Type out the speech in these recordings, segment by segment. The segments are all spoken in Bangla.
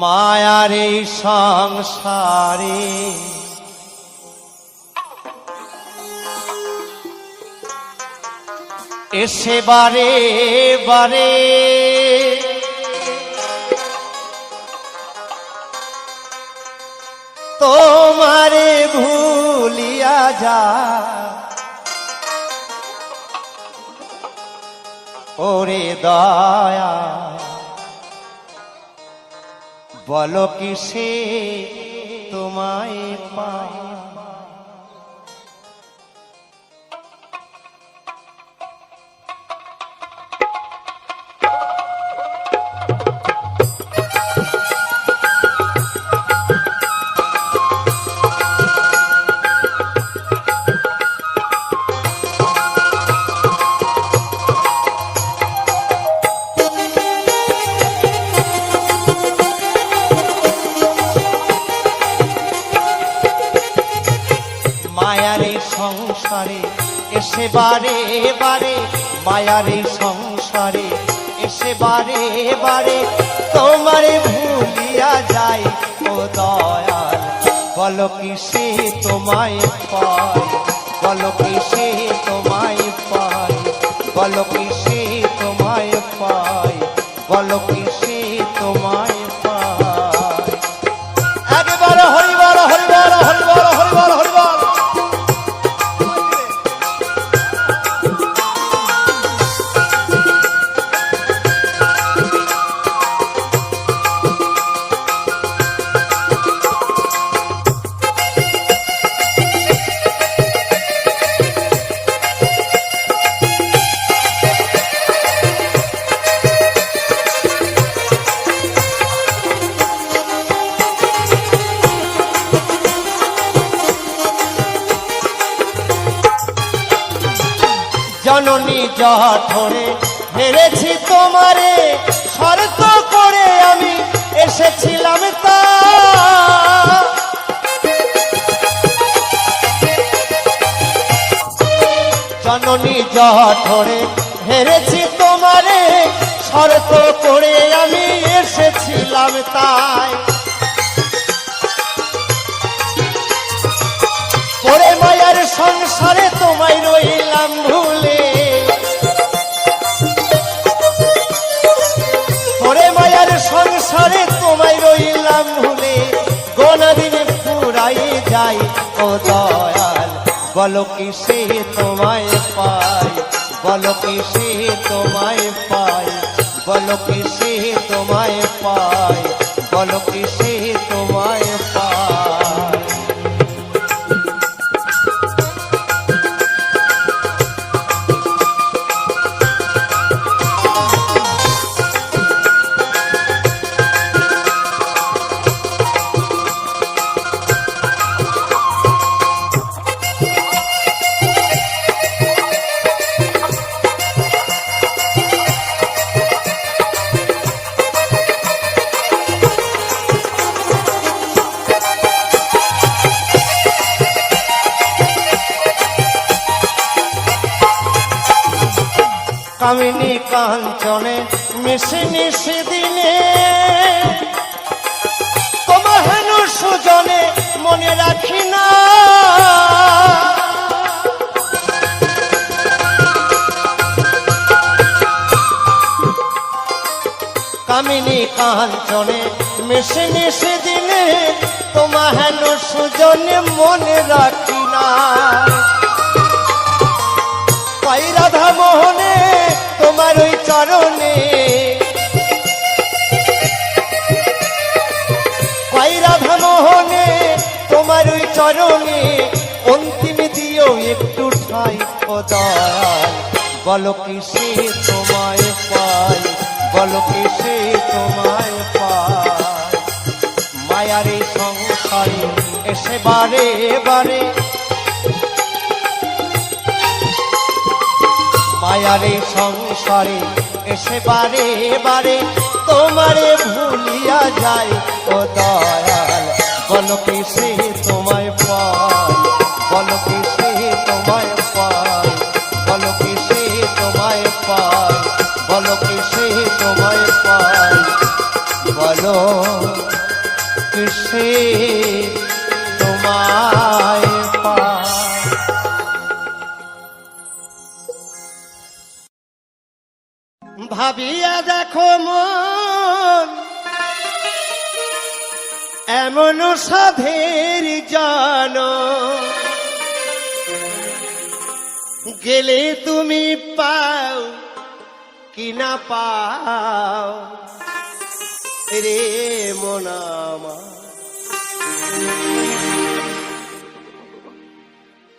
মায়ার এই সংসারে। এসে বারে বারে তোমারে ভুলিয়া যা। ওরে দয়া বলো কিসে তোমায় পা এই সংসারে, এসে বারে বারে তোমারে ভুলিয়া যাই। ও দয়াল, বলো কি সে তোমায় পায়? বলো কি সে তোমায় পায়? বলো কি সে তোমায় পায়? বলো কি এসেছিলাম তা। জননী জঠরে হেরেছি তোমারে শর্ত করে আমি এসেছিলাম তাই। রইলাম ভুলে গোনা দিনে পুরাই যাই ও দয়াল, বলো কি সে তোমায় পাই বলো কি সে তোমায় পাই বলো কি সে কামিনী কাঞ্চনে মিশে মিশে দিনে তোমার হেন সুজনে মনে রাখি না। পাই রাধা মোহনে, তোমার ওই চরণে। পাই রাধা মোহনে, তোমার ওই চরণে। অন্তিম দিও একটু ঠাই ও দয়াল বলো কি সে তোমায় পাই? বলো কি সে তোমায় পাই মায়ার সংসারে এসে বারে বারে। মায়ার সংসারে এসে বারে বারে। তোমারে ভুলিয়া যায় ও দয়াল, বলো কি সে তোমায় পায়? সাধের জান। গেলে তুমি পাও কি না পাও? রে মনামা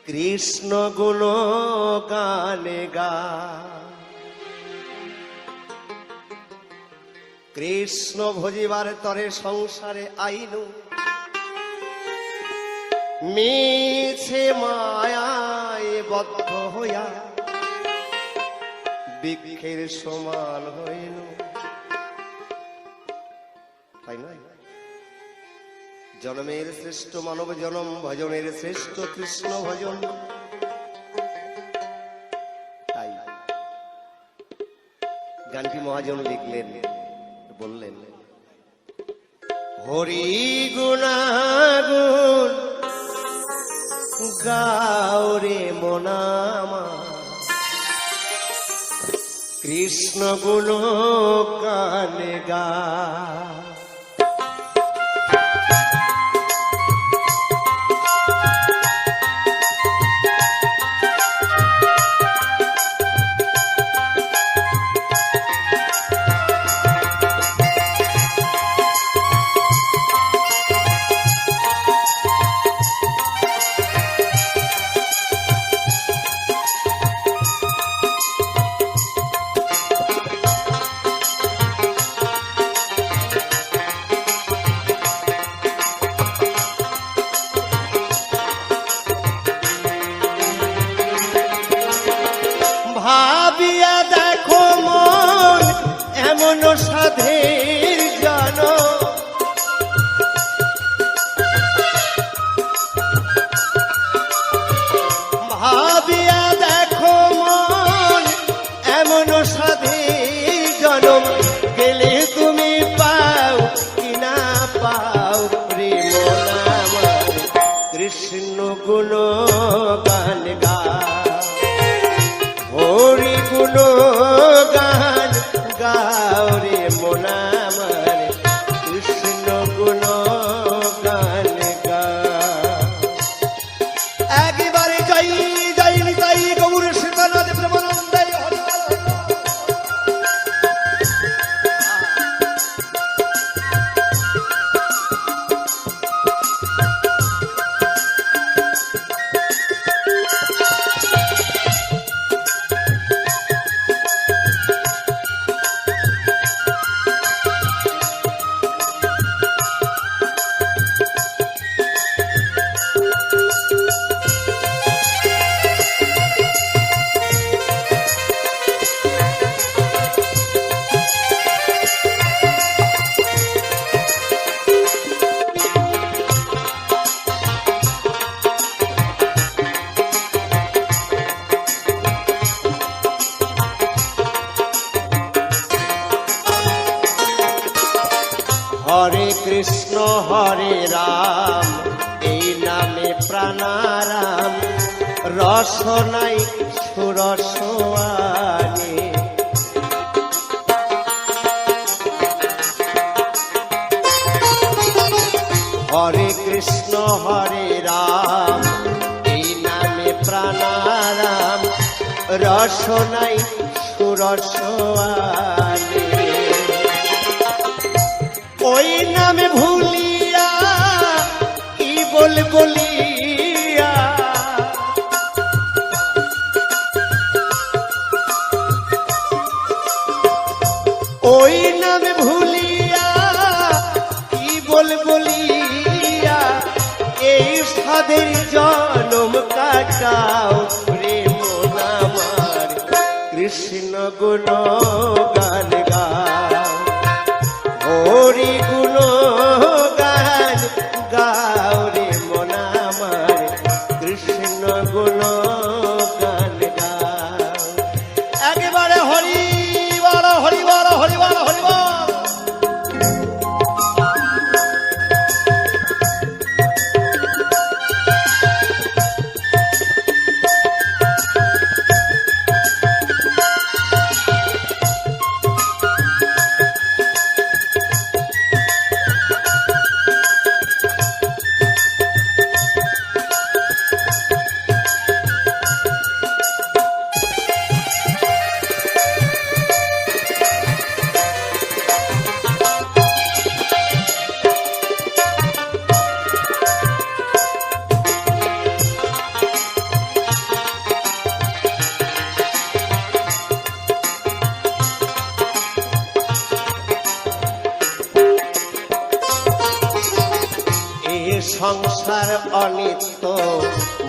কৃষ্ণ গুণ গানে গা। কৃষ্ণ ভজিবার তরে সংসারে আইনু। মিছে মায়ায় বদ্ধ হইয়া বৃক্ষের সমান হইল। তাই নয়? জনমের শ্রেষ্ঠ মানব জনম, ভজনের শ্রেষ্ঠ কৃষ্ণ ভজন। তাই গানটি মহাজন লিখলেন, বললেন, হরি গুণাগুণ গাওরে মনামা। কৃষ্ণ গুণ কানে গা হরে কৃষ্ণ, হরে রাম। এই নামে প্রাণারাম রস নাই সুরস ওই নামে ভুলিয়া কি বল বলিয়া কাটাও প্রেম নামার। কৃষ্ণ গুণ গান গা হরি গুণ সংসার অনিত্য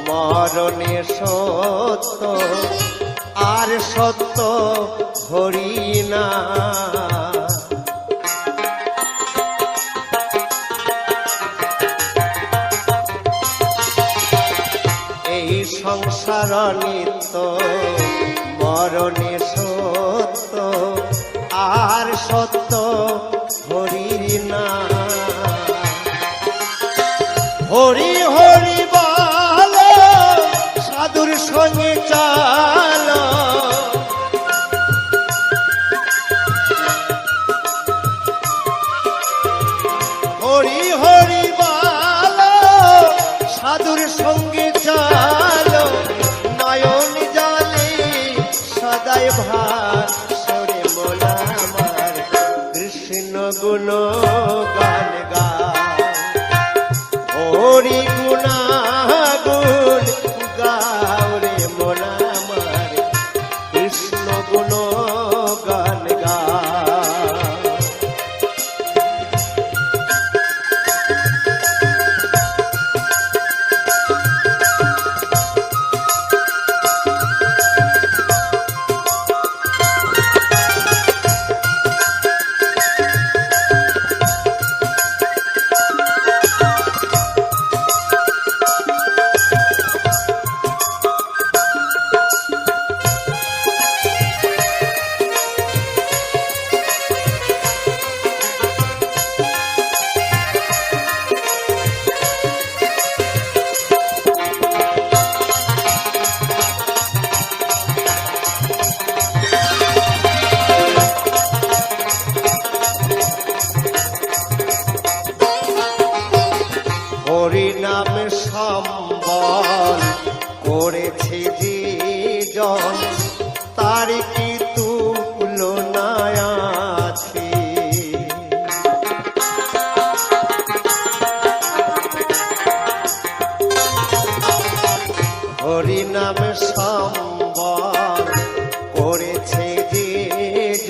মরণে সত্য। আর সত্য হরি না। এই সংসার অনিত্য মরণে সত্য সাধুর সঙ্গে চালো। মায়ন জালে সদাই ভাসরে মোলামার কৃষ্ণ গুণ গান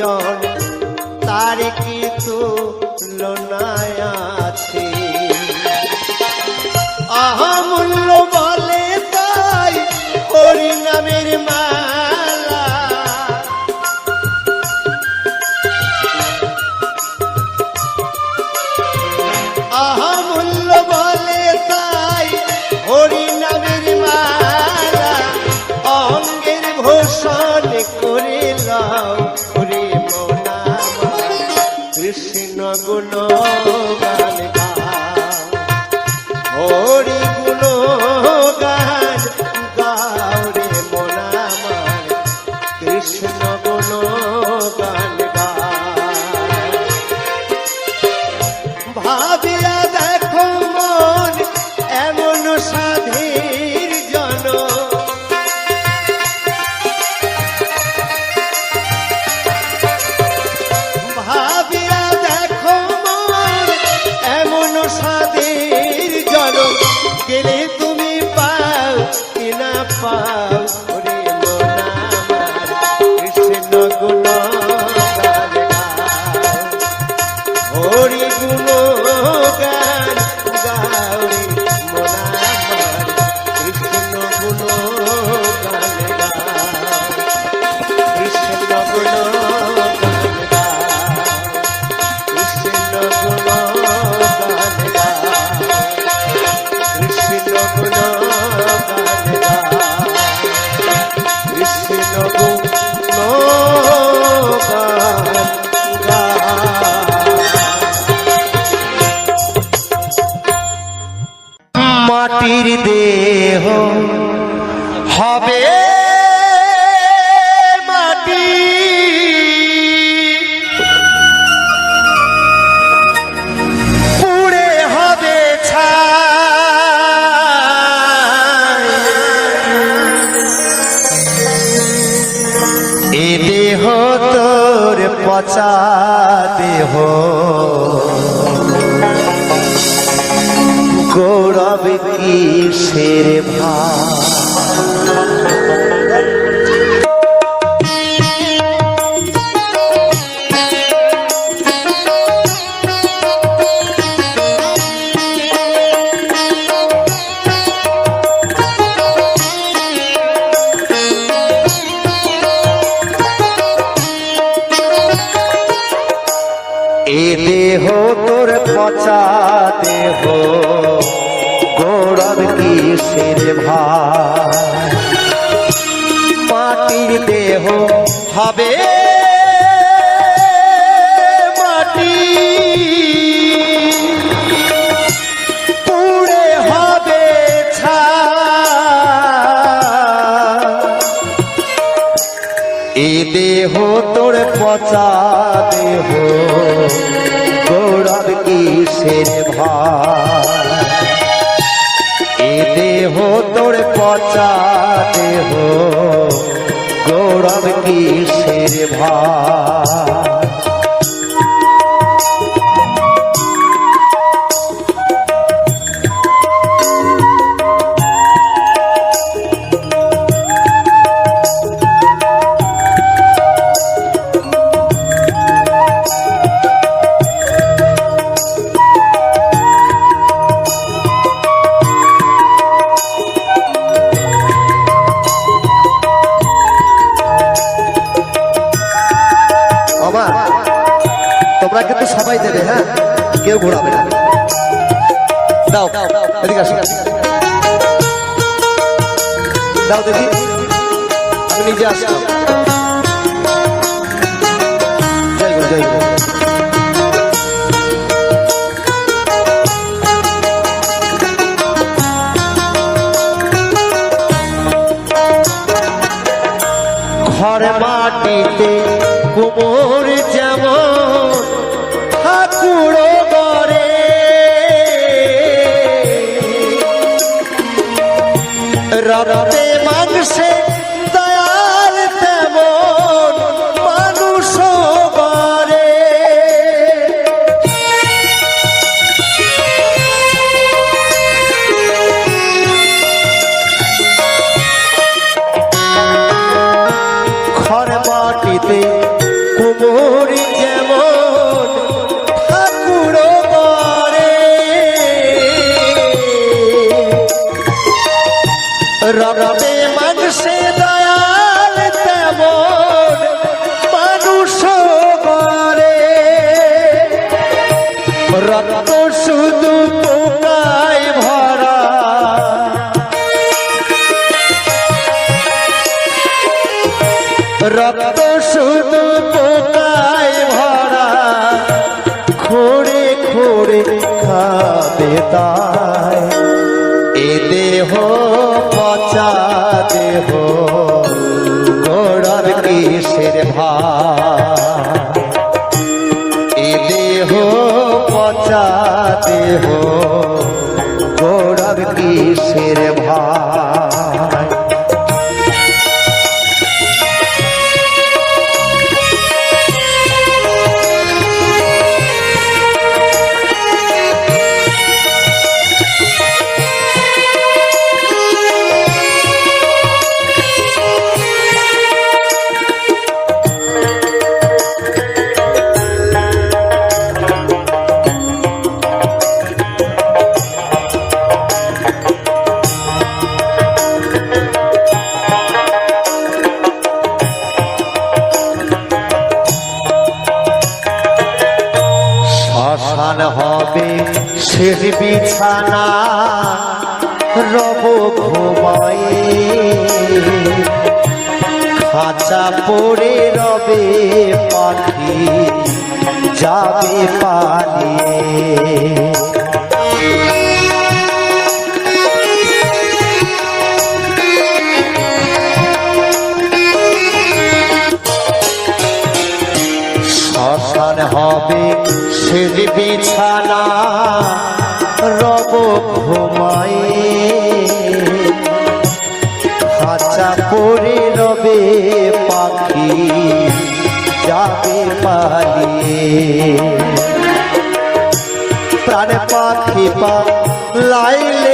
জন তার কি তুলনা ಕಿರಿಯ পচা দেহ গৌরব কিসের ভাই এ দেহ তোর পচা দেহ গৌরব কিসের ভাই নিজে আসতো ঘর মাটিতে রবে দেহ গোড়ার কিসের ভাই বিছানা রব ঘুমায়ে খাঁচা পড়ে রবে পাখি যাবে পালিয়ে হবে শেষ বিছানা ঘুমায়ে খাঁচা পড়ে রবে পাখি যাবে পালিয়ে। প্রাণ পাখি পা লাইলে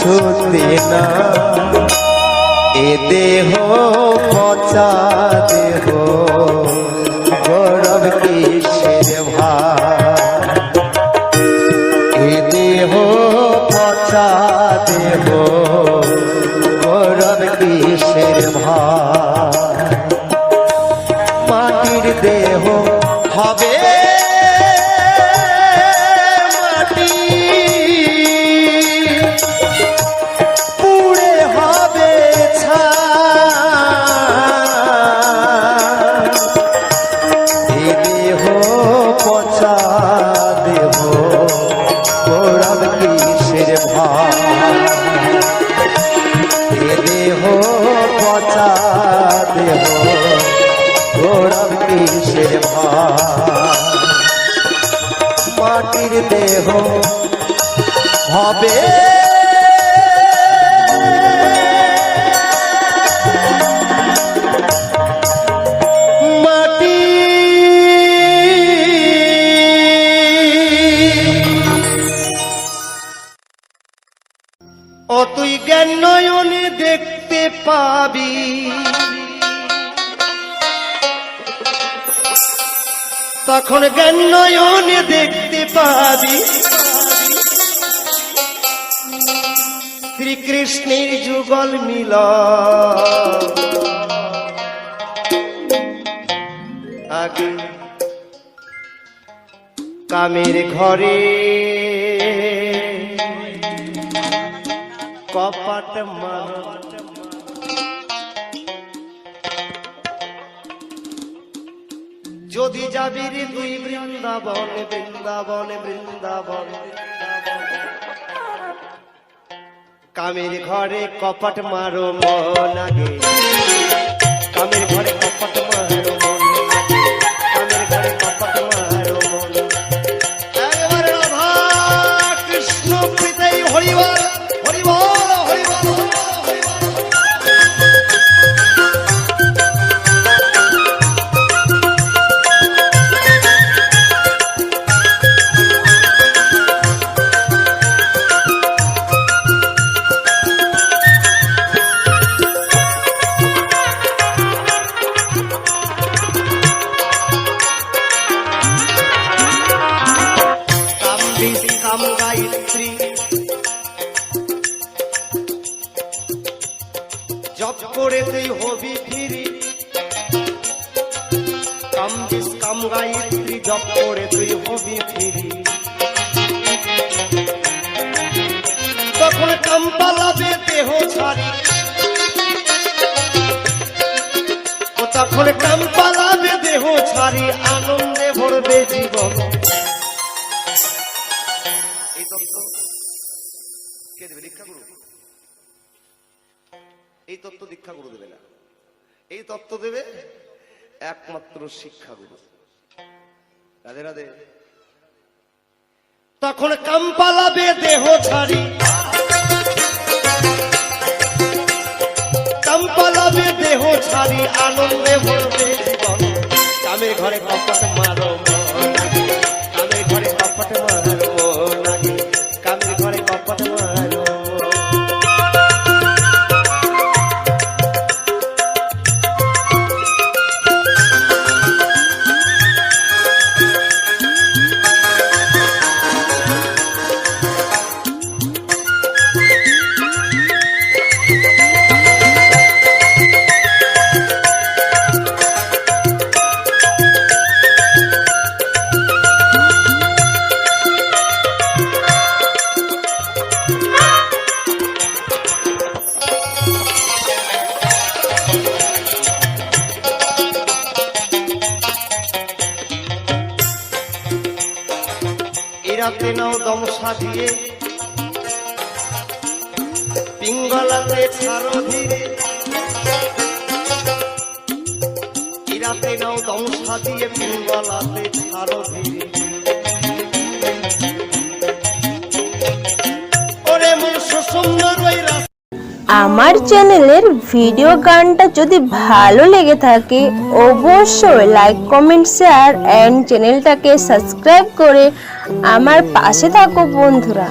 ছুটবে না। দেহ পচা দেহ ঘোড়ার কিসের মাটির দেহ হবে কখন জ্ঞান নয়নে দেখতে পাবি? শ্রীকৃষ্ণের যুগল মিল আগে কামের ঘরে কপাট মার যদি যাবি রে তুই বৃন্দাবন বৃন্দাবন বৃন্দাবন। কামের ঘরে কপট মারো মন আগে। কামের ঘরে কপট মারো মন শিক্ষা গুরু দেবে না। এই তত্ত্ব দেবে একমাত্র শিক্ষা গুরু। রাধে রাধে। তখন কাম্পালাবে দেহ ছাড়ি। কাম্পালাবে দেহ ছাড়ি, আনন্দে ভরবে জীবন। আমি ঘরে কপট মারো মন। রাতে নাও দম সাজিয়ে। পিঙ্গলাতে ছাড়ো ধীরে। এই রাতে নাও দম সাজিয়ে, পিঙ্গলাতে ছাড়ো ধীরে। আমার চ্যানেলের ভিডিও গানটা যদি ভালো লেগে থাকে, অবশ্যই লাইক কমেন্ট শেয়ার অ্যান্ড চ্যানেলটাকে সাবস্ক্রাইব করে আমার পাশে থাকো বন্ধুরা।